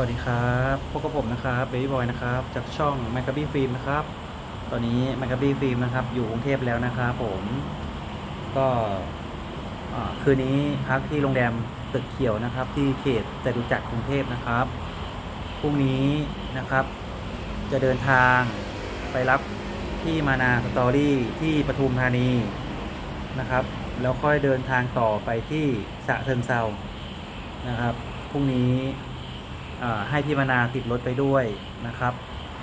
วัสดีครับพบกับผมนะครับเบบี้บอยนะครับ จากช่อง m a c a b y Film นะครับ ตอนนี้ m a c a b y Film นะครับ อยู่กรุงเทพแล้วนะครับผม ก็คืนนี้พักที่โรงแรมตึกเขียวนะครับ ที่เขตจตุจักรกรุงเทพนะครับ พรุ่งนี้นะครับ จะเดินทางไปรับที่มานาสตอรี่ที่ปทุมธานีนะครับ แล้วค่อยเดินทางต่อไปที่ฉะเชิงเซานะครับ พรุ่งนี้ ให้พี่มนาติดรถไปด้วยนะครับ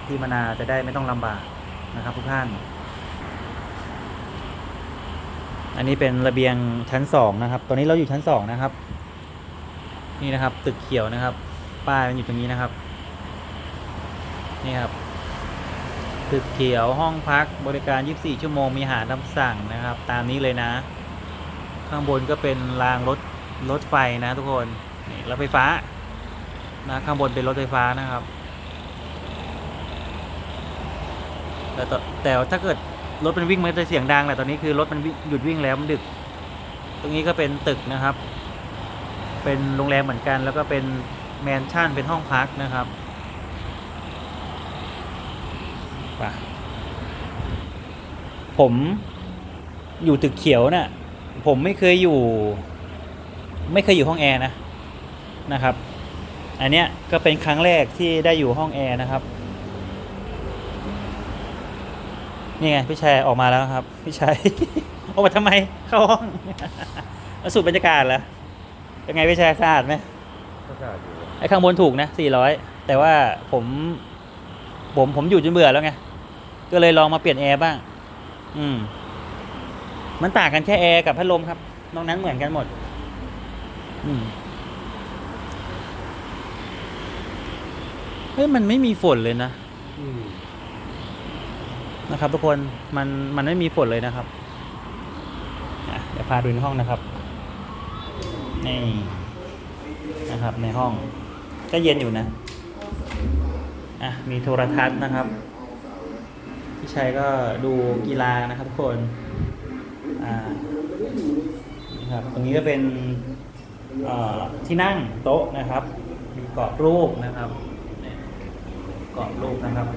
พี่มนาจะได้ไม่ต้องลำบากนะครับทุกท่าน อันนี้เป็นระเบียงชั้นสองนะครับ ตอนนี้เราอยู่ชั้นสองนะครับ นี่นะครับ ตึกเขียวนะครับ ป้ายมันอยู่ตรงนี้นะครับ นี่ครับ ตึกเขียวห้องพักบริการ 24 ชั่วโมงมีอาหารตามสั่งนะครับ ตามนี้เลยนะ ข้างบนก็เป็นรางรถรถไฟนะทุกคนนี่รถไฟฟ้า นะข้างบนเป็นรถไฟฟ้านะครับ แต่แต่ถ้าเกิดรถมันวิ่งมันจะเสียงดังแหละตอนนี้คือรถมันหยุดวิ่งแล้วมันดึก ตรงนี้ก็เป็นตึกนะครับ เป็นโรงแรมเหมือนกัน แล้วก็เป็นแมนชั่นเป็นห้องพักนะครับปผมอยู่ตึกเขียวน่ะผมไม่เคยอยู่ ไม่เคยอยู่ห้องแอร์นะนะครับ อันเนี้ยก็เป็นครั้งแรกที่ได้อยู่ห้องแอร์นะครับ นี่ไงพี่ชายออกมาแล้วครับ พี่ชายออกมาทำไมเข้าห้องเอาสูตรบรรยากาศเหรอเป็นไงพี่ชายสะอาดไหมก็ขาดอยู่ไอ้ข้างบนถูกนะสี่ร้อยแต่ว่าผมผมผมอยู่จนเบื่อแล้วไงก็เลยลองมาเปลี่ยนแอร์บ้าง อืม มันต่างกันแค่แอร์กับพัดลมครับ นอกนั้นเหมือนกันหมด อืม เฮ้ยมันไม่มีฝนเลยนะอืมนะครับ ทุกคนมันมันไม่มีฝนเลยนะครับอะเดี๋ยวพาดูในห้องนะครับนี่นะครับ ในห้อง ก็เย็นอยู่นะอะมีโทรทัศน์นะครับพี่ชัยก็ดูกีฬานะครับทุกคนอ่านี่ครับตรงนี้ก็เป็นเอ่อที่นั่งโต๊ะนะครับ มีกรอบรูปนะครับ กรอบรูปนะครับ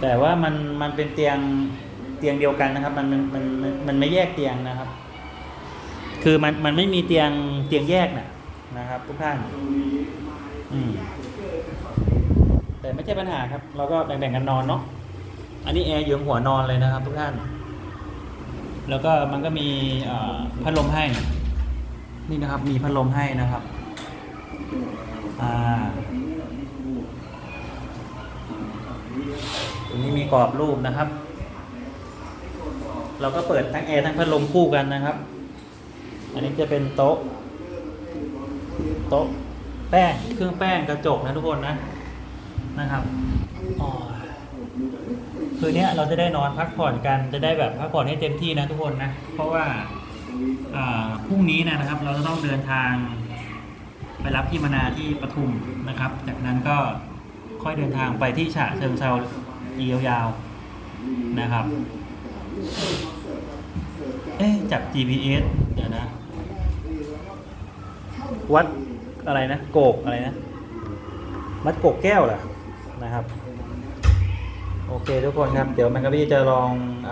แต่ว่ามันมันเป็นเตียงเตียงเดียวกันนะครับ มันมันมันมันไม่แยกเตียงนะครับ คือมันมันไม่มีเตียงเตียงแยกนะนะครับ ทุกท่านอืมแต่ไม่ใช่ปัญหาครับ เราก็แบ่งๆกันนอนเนาะอันนี้แอร์ยู่บนหัวนอนเลยนะครับ ทุกท่าน แล้วก็มันก็มีพัดลมให้ นี่นะครับ มีพัดลมให้นะครับ อ่า ตรงนี้มีกรอบรูปนะครับ เราก็เปิดทั้งแอร์ทั้งพัดลมคู่กันนะครับ อันนี้จะเป็นโต๊ะ โต๊ะแป้งเครื่องแป้งกระจกนะทุกคนนะนะครับอ๋อคืนนี้เราจะได้นอนพักผ่อนกันจะได้แบบพักผ่อนให้เต็มที่นะทุกคนนะ เพราะว่าอ่าพรุ่งนี้นะครับ เราจะต้องเดินทางไปรับพี่มนาที่ปทุมนะครับ จากนั้นก็ค่อยเดินทางไปที่ฉะเชิงเซา อียาวๆนะครับ เอ๊จาก GPS เดี๋ยวนะ วัดอะไรนะ โกกอะไรนะ วัดโกกแก้วเหรอนะครับ โอเคทุกคนครับ เดี๋ยวแมงกะบี้จะลองอ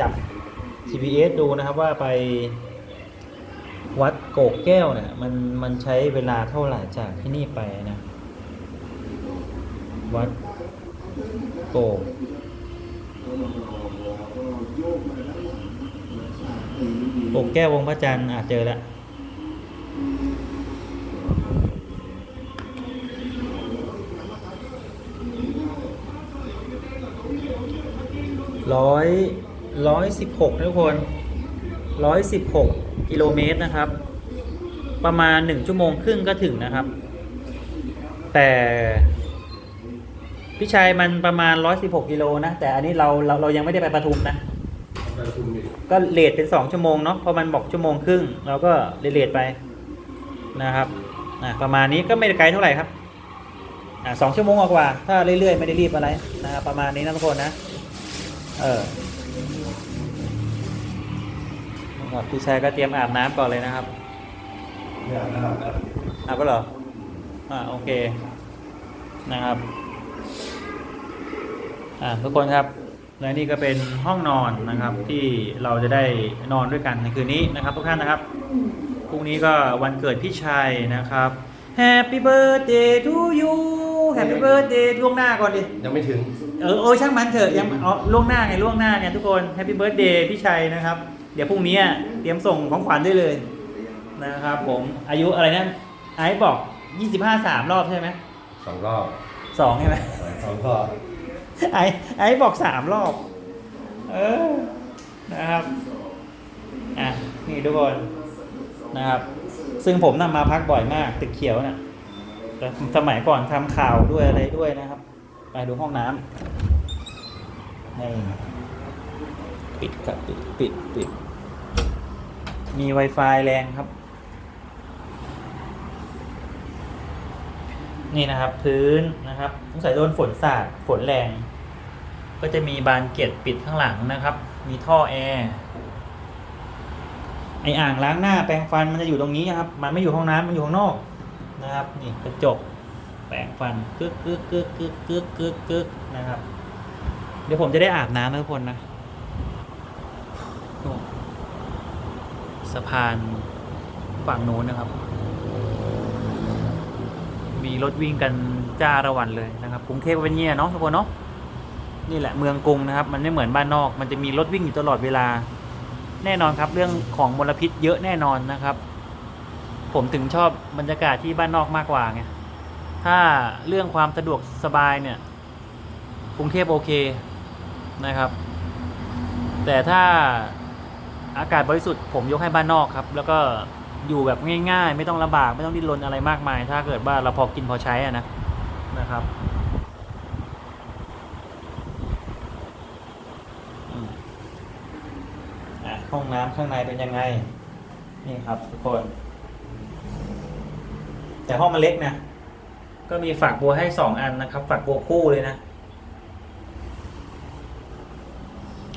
จับ GPS ดูนะครับว่าไปวัดโกกแก้วเนี่ยมันมันใช้เวลาเท่าไหร่จากที่นี่ไปนะ วัด โกกโกแก้ววงพระจันทร์อะเจอแล้วร้อยร้อยสิบหกทุกคนร้อยสิบหกกิโลเมตรนะครับ ประมาณหนึ่งชั่วโมงครึ่งก็ถึงนะครับ แต่ พี่ชัยมันประมาณ 116กิโลนะ แต่อันนี้เราเราเรายังไม่ได้ไปปทุมนะ ไปประชุมนี่ก็เลทเป็น2ชั่วโมงเนาะเพราะมันบอกชั่วโมงครึ่งเราก็เลทไปนะครับอะประมาณนี้ก็ไม่ได้ไกลเท่าไหร่ครับอะสองชั่วโมงกว่าๆถ้าเรื่อยๆไม่ได้รีบอะไรนะครับประมาณนี้นะทุกคนนะ เออนะครับพี่ชายก็เตรียมอาบน้ำก่อนเลยนะครับเนี่ยนะครับอาบก็เหรออ่าโอเคนะครับอ่า ทุกคนครับและนี่ก็เป็นห้องนอนนะครับที่เราจะได้นอนด้วยกันในคืนนี้นะครับ ทุกท่านนะครับพรุ่งนี้ก็วันเกิดพี่ชัยนะครับ Happy birthday to you Happy birthday ล่วงหน้าก่อนดิยังไม่ถึง เออโอ้ยช่างมันเถอะยังเอาล่วงหน้าไงล่วงหน้าไงทุกคนแฮปปี้เบิร์ดเดย์พี่ชัยนะครับ เดี๋ยวพรุ่งนี้อะเตรียมส่งของขวัญได้เลยนะครับผมอายุอะไรนะไอซ์บอก 25 3 รอบใช่ไหมสองรอบสองใช่ไหมสองรอบ ไอไอซ์บอก3รอบ เออ นะครับ อะ นี่ทุกคนนะครับ ซึ่งผมนำมาพักบ่อยมาก ตึกเขียวน่ะแต่สมัยก่อนทำข่าวด้วยอะไรด้วยนะครับ ไปดูห้องน้ำนี่ปิดครับปิดปิดปิด มี Wi-Fi แรงครับ นี่นะครับ พื้นนะครับสงสัยโดนฝนสาดฝนแรง ก็จะมีบานเกล็ดปิดข้างหลังนะครับ มีท่อแอร์ไออ่างล้างหน้าแปรงฟันมันจะอยู่ตรงนี้ครับ มันไม่อยู่ห้องน้ำมันอยู่ข้างนอกนะครับนี่กระจกแปรงฟันกึกกึกกึกกึกกึกกึกกึกนะครับ เดี๋ยวผมจะได้อาบน้ำนะทุกคนนะสะพานฝั่งโน้นนะครับ มีรถวิ่งกันจ้าระวันเลยนะครับกรุงเทพเป็นเงี้ยเนาะทุกคนเนาะนี่แหละเมืองกรุงนะครับ มันไม่เหมือนบ้านนอก มันจะมีรถวิ่งอยู่ตลอดเวลา แน่นอนครับเรื่องของมลพิษเยอะแน่นอนนะครับ ผมถึงชอบบรรยากาศที่บ้านนอกมากกว่าไงถ้าเรื่องความสะดวกสบายเนี่ยกรุงเทพโอเคนะครับ แต่ถ้าอากาศบริสุทธิ์ผมยกให้บ้านนอกครับ แล้วก็ อยู่แบบง่าย ๆ ไม่ต้องลำบาก ไม่ต้องดิ้นรนอะไรมากมาย ถ้าเกิดว่าเราพอกินพอใช้อะนะนะครับห้องน้ำข้างในเป็นยังไง นี่ครับทุกคน แต่ห้องมันเล็กนะ ก็มีฝักบัวให้สองอันนะครับ ฝักบัวคู่เลยนะ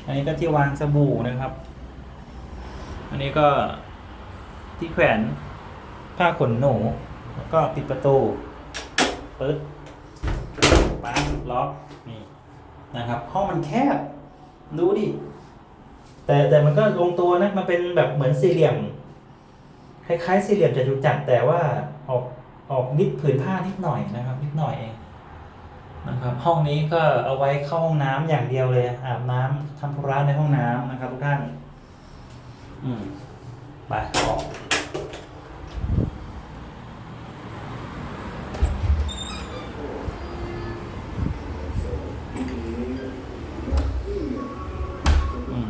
อันนี้ก็ที่วางสบู่นะครับ อันนี้ก็ ที่แขวนผ้าขนหนู แล้วก็ปิดประตูปึ๊ดปั๊บล็อกนี่นะครับห้องมันแคบดูดิ แต่แต่มันก็ลงตัวนะมันเป็นแบบเหมือนสี่เหลี่ยม คล้ายๆสี่เหลี่ยมจตุจักรแต่ว่าออกออกนิดผืนผ้านิดหน่อยนะครับ นิดหน่อยเองนะครับ ห้องนี้ก็เอาไว้เข้าห้องน้ำอย่างเดียวเลย อาบน้ำทำธุระในห้องน้ำนะครับทุกท่าน อืมไปออกอืม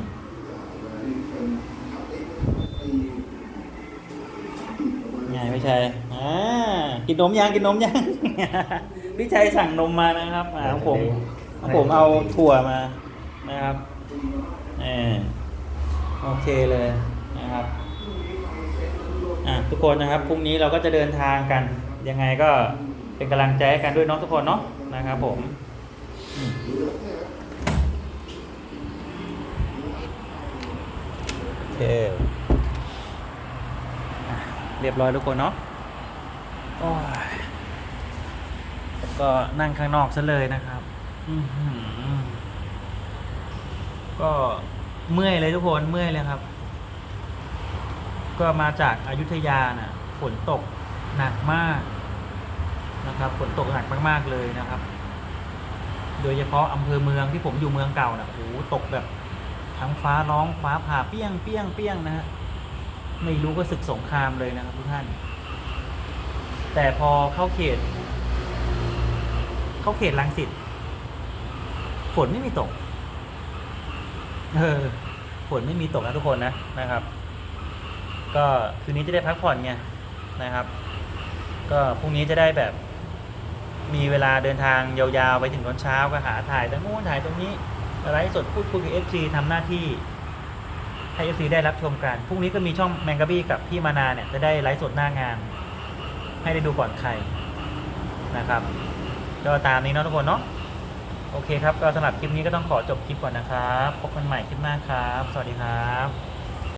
ไงพี่ ชัยอ่ากินนมยังกินนมยังพี่ชัยสั่งนมมานะครับอ่าของผมของผมเอาถั่วมานะครับเออโอเคเลยนะครับอะทุกคนนะครับพรุ่งนี้เราก็จะเดินทางกัน ยังไงก็เป็นกำลังใจให้กันด้วยเน้องทุกคนเนาะนะครับ ผมอืมโอเค เรียบร้อยทุกคนเนาะโอ้ยก็นั่งข้างนอกซะเลยนะครับก็เมื่อยเลยทุกคนเมื่อยเลยครับ ก็มาจากอายุทยาน่ะ ฝนตกหนักมากนะครับฝนตกหนักมากๆเลยนะครับ โดยเฉพาะอำเภอเมืองที่ผมอยู่เมืองเก่าน่ะโอ้โหตกแบบทั้งฟ้าร้องฟ้าผ่าเปี้ยงเปี้ยงเปี้ยงนะฮะ ไม่รู้ก็ศึกสงครามเลยนะครับทุกท่าน แต่พอเข้าเขต เข้าเขตลังสิตฝนไม่มีตก เออ ฝนไม่มีตกนะทุกคนนะนะครับ ก็คืนนี้จะได้พักผ่อนไงนะครับ ก็พรุ่งนี้จะได้แบบ มีเวลาเดินทางยาวๆไปถึงตอนเช้าก็หาถ่ายตรงนู้นถ่ายตรงนี้ไลฟ์สดพูดคุยกับเอฟซีทำหน้าที่ ให้เอฟซีได้รับชมกัน พรุ่งนี้ก็มีช่องแมงกะบี้กับพี่มานาเนี่ยจะได้ไลฟ์สดหน้างาน ให้ได้ดูก่อนใครนะครับ ก็ตามนี้เนาะทุกคนเนาะ โอเคครับ ก็สำหรับคลิปนี้ก็ต้องขอจบคลิปก่อนนะครับ พบกันใหม่คลิปหน้าครับ สวัสดีครับ